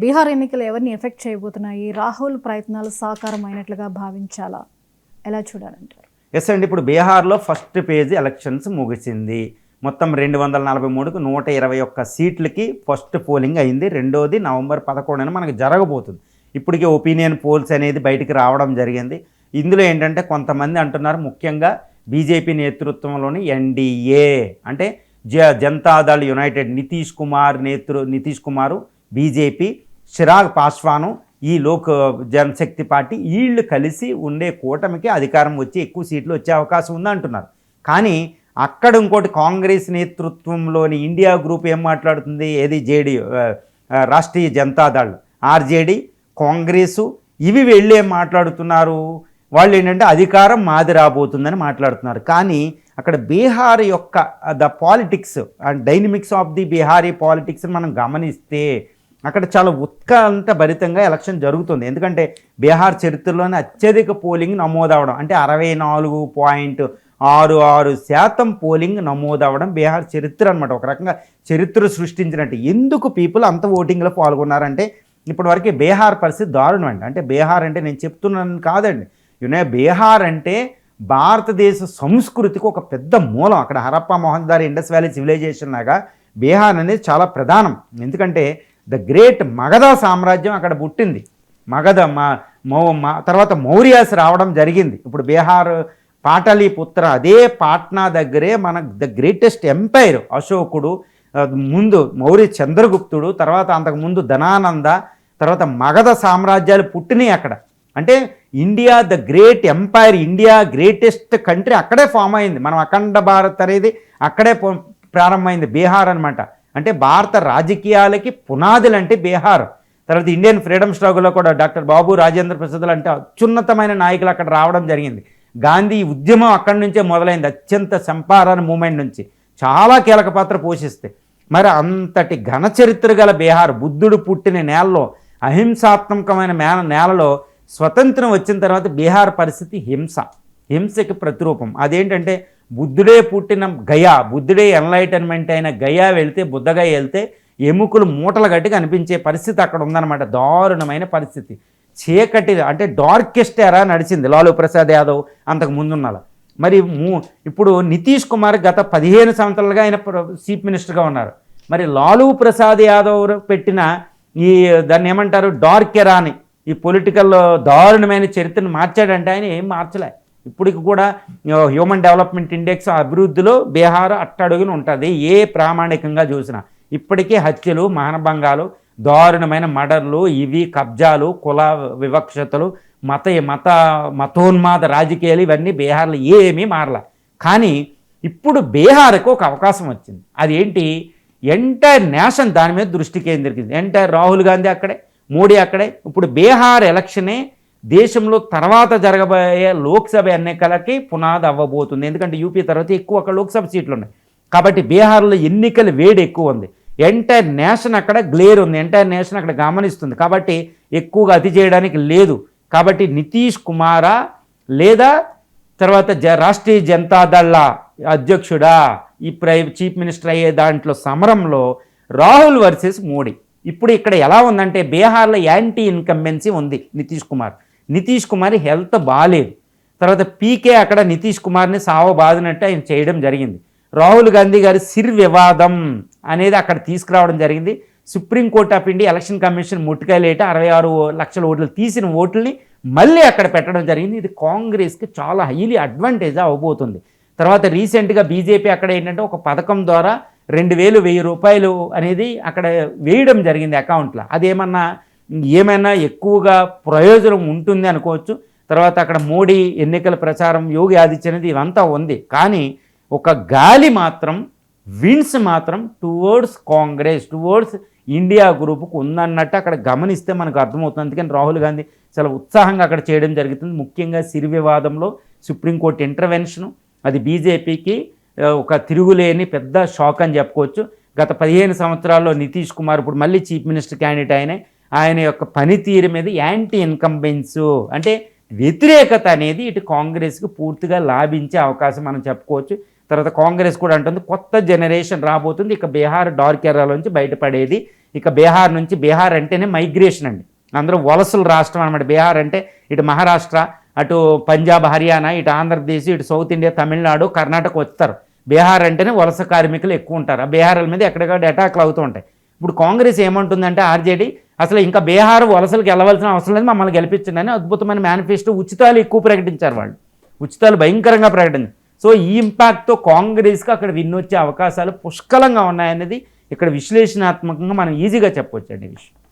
బీహార్ ఎన్నికలు ఎవరిని ఎఫెక్ట్ చేయబోతున్నాయి? రాహుల్ ప్రయత్నాలు సాకారం అయినట్లుగా భావించాలా? ఎలా చూడాలంటారు? ఎస్ అండి. ఇప్పుడు బీహార్లో ఫస్ట్ పేజ్ ఎలక్షన్స్ ముగిసింది. మొత్తం రెండు వందల నలభై మూడుకు నూట ఇరవై ఒక్క సీట్లకి ఫస్ట్ పోలింగ్ అయింది. రెండోది నవంబర్ పదకొండున మనకి జరగబోతుంది. ఇప్పటికే ఒపీనియన్ పోల్స్ అనేది బయటికి రావడం జరిగింది. ఇందులో ఏంటంటే కొంతమంది అంటున్నారు ముఖ్యంగా బీజేపీ నేతృత్వంలోని ఎన్డీఏ అంటే జ జనతాదళ్ యునైటెడ్ నితీష్ కుమార్ నేతృ నితీష్ కుమారు బీజేపీ చిరాగ్ పాస్వాను ఈ లోక్ జనశక్తి పార్టీ వీళ్ళు కలిసి ఉండే కూటమికి అధికారం వచ్చి ఎక్కువ సీట్లు వచ్చే అవకాశం ఉంది అంటున్నారు కానీ అక్కడ ఇంకోటి కాంగ్రెస్ నేతృత్వంలోని ఇండియా గ్రూప్ ఏం మాట్లాడుతుంది? ఏది? JD Rashtriya Janata Dal RJD Congress. ఇవి వెళ్ళి ఏం మాట్లాడుతున్నారు? వాళ్ళు ఏంటంటే అధికారం మాది రాబోతుందని మాట్లాడుతున్నారు. కానీ అక్కడ బీహార్ యొక్క the politics and dynamics of the Bihari politics మనం గమనిస్తే అక్కడ చాలా ఉత్కంఠ భరితంగా ఎలక్షన్ జరుగుతుంది. ఎందుకంటే బీహార్ చరిత్రలోనే అత్యధిక పోలింగ్ నమోదవడం అంటే అరవై నాలుగు పాయింట్ ఆరు ఆరు శాతం పోలింగ్ నమోదవడం బీహార్ చరిత్ర అనమాట ఒక రకంగా చరిత్ర సృష్టించినట్టు. ఎందుకు పీపుల్ అంత ఓటింగ్లో పాల్గొన్నారంటే ఇప్పటివరకు బీహార్ పరిస్థితి దారుణం అండి. అంటే బీహార్ అంటే నేను చెప్తున్నాను కాదండి. యునే బీహార్ అంటే భారతదేశ సంస్కృతికి ఒక పెద్ద మూలం. అక్కడ హరప్ప మోహన్దారి ఇండస్ వ్యాలీ సివిలైజేషన్ లాగా బీహార్ అనేది చాలా ప్రధానం. ఎందుకంటే ద గ్రేట్ మగధ సామ్రాజ్యం అక్కడ పుట్టింది. మగధ మా మౌ మా తర్వాత మౌర్యాస్ రావడం జరిగింది. ఇప్పుడు బీహార్ పాటలీపుత్ర అదే పాట్నా దగ్గరే మన ద గ్రేటెస్ట్ ఎంపైర్ అశోకుడు ముందు మౌర్య చంద్రగుప్తుడు తర్వాత అంతకుముందు ధనానంద తర్వాత మగధ సామ్రాజ్యాలు పుట్టినాయి అక్కడ. అంటే India the great empire India greatest country అక్కడే ఫామ్ అయింది. మనం అఖండ భారత్ అనేది అక్కడే పో- ప్రారంభమైంది బీహార్ అనమాట అంటే భారత రాజకీయాలకి పునాదులు అంటే బీహార్. తర్వాత ఇండియన్ ఫ్రీడమ్ స్ట్రగుల్లో కూడా డాక్టర్ బాబు రాజేంద్ర ప్రసాద్ అంటే అత్యున్నతమైన నాయకులు అక్కడ రావడం జరిగింది. గాంధీ ఉద్యమం అక్కడి నుంచే మొదలైంది అత్యంత సంపారణ మూమెంట్ నుంచి. చాలా కీలక పాత్ర పోషిస్తే. మరి అంతటి ఘన చరిత్ర గల బీహార్ బుద్ధుడు పుట్టిన నేలలో అహింసాత్మకమైన మే నేలలో స్వతంత్రం వచ్చిన తర్వాత బీహార్ పరిస్థితి హింస. హింసకి ప్రతిరూపం. అదేంటంటే బుద్ధుడే పుట్టిన గయా బుద్ధుడే ఎన్లైటన్మెంట్ అయిన గయా వెళ్తే బుద్ధగయ వెళ్తే ఎముకలు మూటలు గట్టి కనిపించే పరిస్థితి అక్కడ ఉందన్నమాట. దారుణమైన పరిస్థితి. చీకటి అంటే డార్కెస్ట్ ఎరా నడిచింది లాలూ ప్రసాద్ యాదవ్ అంతకు ముందున్నల. మరి మూ- ఇప్పుడు నితీష్ కుమార్ గత పదిహేను సంవత్సరాలుగా ఆయన చీఫ్ మినిస్టర్గా ఉన్నారు. మరి లాలూ ప్రసాద్ యాదవ్ పెట్టిన ఈ దాన్ని ఏమంటారు? డార్క్ ఎరా అని ఈ పొలిటికల్ దారుణమైన చరిత్రను మార్చాడంటే ఆయన ఏం మార్చలే. ఇప్పటికి కూడా హ్యూమన్ డెవలప్మెంట్ ఇండెక్స్ అభివృద్ధిలో బీహార్ అట్టడుగులు ఉంటుంది. ఏ ప్రామాణికంగా చూసినా. ఇప్పటికీ హత్యలు మానభంగాలు దారుణమైన మడర్లు ఇవి కబ్జాలు కుల వివక్షతలు మత మత మతోన్మాద రాజకీయాలు ఇవన్నీ బీహార్లో ఏమీ మారలే. కానీ ఇప్పుడు బీహార్కు ఒక అవకాశం వచ్చింది. అదేంటి? ఎంటైర్ నేషన్ దాని మీద దృష్టి కేంద్రీకరించింది. ఎంటైర్ రాహుల్ గాంధీ అక్కడే మోడీ అక్కడే. ఇప్పుడు బీహార్ ఎలక్షనే దేశంలో తర్వాత జరగబోయే లోక్సభ ఎన్నికలకి పునాది అవ్వబోతుంది. ఎందుకంటే యూపీ తర్వాత ఎక్కువ అక్కడ లోక్సభ సీట్లు ఉన్నాయి. కాబట్టి బీహార్లో ఎన్నికల వేడి ఎక్కువ ఉంది. ఎంటైర్ నేషన్ అక్కడ గ్లేర్ ఉంది. ఎంటైర్ నేషన్ అక్కడ గమనిస్తుంది. కాబట్టి ఎక్కువగా అతి చేయడానికి లేదు. కాబట్టి నితీష్ కుమారా లేదా తర్వాత జ రాష్ట్రీయ జనతాదళ అధ్యక్షుడా ఈ ప్రై చీఫ్ మినిస్టర్ అయ్యే దాంట్లో సమరంలో రాహుల్ వర్సెస్ మోడీ. ఇప్పుడు ఇక్కడ ఎలా ఉందంటే బీహార్లో యాంటీ ఇన్కంబెన్సీ ఉంది నితీష్ కుమార్. నితీష్ కుమార్ హెల్త్ బాగాలేదు తర్వాత పీకే అక్కడ నితీష్ కుమార్ని సావ బాదినట్టు ఆయన చేయడం జరిగింది. రాహుల్ గాంధీ గారి సిర్ వివాదం అనేది అక్కడ తీసుకురావడం జరిగింది. Supreme court of India election commission ముట్టుకాయలేట అరవై ఆరు లక్షల ఓట్లు తీసిన ఓట్లని మళ్ళీ అక్కడ పెట్టడం జరిగింది. ఇది కాంగ్రెస్కి చాలా హైలీ అడ్వాంటేజ్ అవ్వబోతుంది తర్వాత రీసెంట్గా బీజేపీ అక్కడ ఏంటంటే ఒక పథకం ద్వారా రెండు వేలు వెయ్యి రూపాయలు అనేది అక్కడ వేయడం జరిగింది అకౌంట్లో. అదేమన్నా ఏమైనా ఎక్కువగా ప్రయోజనం ఉంటుంది అనుకోవచ్చు. తర్వాత అక్కడ మోడీ ఎన్నికల ప్రచారం యోగి ఆదిత్యనాథ్ ఇవంతా ఉంది. కానీ ఒక గాలి మాత్రం విన్స్ మాత్రం టువర్డ్స్ కాంగ్రెస్ టువర్డ్స్ ఇండియా గ్రూప్కు ఉందన్నట్టు అక్కడ గమనిస్తే మనకు అర్థమవుతుంది. అందుకని రాహుల్ గాంధీ చాలా ఉత్సాహంగా అక్కడ చేయడం జరుగుతుంది. ముఖ్యంగా సిరి వివాదంలో సుప్రీంకోర్టు ఇంటర్వెన్షను అది బీజేపీకి ఒక తిరుగులేని పెద్ద షాక్ అని చెప్పుకోవచ్చు. గత పదిహేను సంవత్సరాల్లో నితీష్ కుమార్ ఇప్పుడు మళ్ళీ చీఫ్ మినిస్టర్ క్యాండిడేట్ అయినాయి ఆయన యొక్క పనితీరు మీద యాంటీ ఇన్కంబెన్స్ అంటే వ్యతిరేకత అనేది ఇటు కాంగ్రెస్కి పూర్తిగా లాభించే అవకాశం మనం చెప్పుకోవచ్చు. తర్వాత కాంగ్రెస్ కూడా అంటుంది కొత్త జనరేషన్ రాబోతుంది. ఇక బీహార్ డార్క్ నుంచి బయటపడేది. ఇక బీహార్ నుంచి బీహార్ అంటేనే మైగ్రేషన్ అండి. అందరూ వలసలు రాష్ట్రం అనమాట బీహార్ అంటే ఇటు మహారాష్ట్ర అటు పంజాబ్ హర్యానా ఇటు ఆంధ్రప్రదేశ్ ఇటు సౌత్ ఇండియా తమిళనాడు కర్ణాటక వస్తారు. బీహార్ అంటేనే వలస కార్మికులు ఎక్కువ ఉంటారు. ఆ బీహార్ల మీద ఎక్కడికక్కడ అటాక్లు అవుతూ ఉంటాయి. ఇప్పుడు కాంగ్రెస్ ఏమంటుందంటే ఆర్జేడీ అసలు ఇంకా బీహార్ వలసలకు వెళ్ళవలసిన అవసరం లేదు మమ్మల్ని గెలిపించండి అని అద్భుతమైన మేనిఫెస్టో ఉచితాలు ఎక్కువ ప్రకటించారు వాళ్ళు. ఉచితాలు భయంకరంగా ప్రకటించారు. సో ఈ ఇంపాక్ట్తో కాంగ్రెస్కి అక్కడ విన్ వచ్చే అవకాశాలు పుష్కలంగా ఉన్నాయనేది ఇక్కడ విశ్లేషణాత్మకంగా మనం ఈజీగా చెప్పవచ్చు అండి విషయం.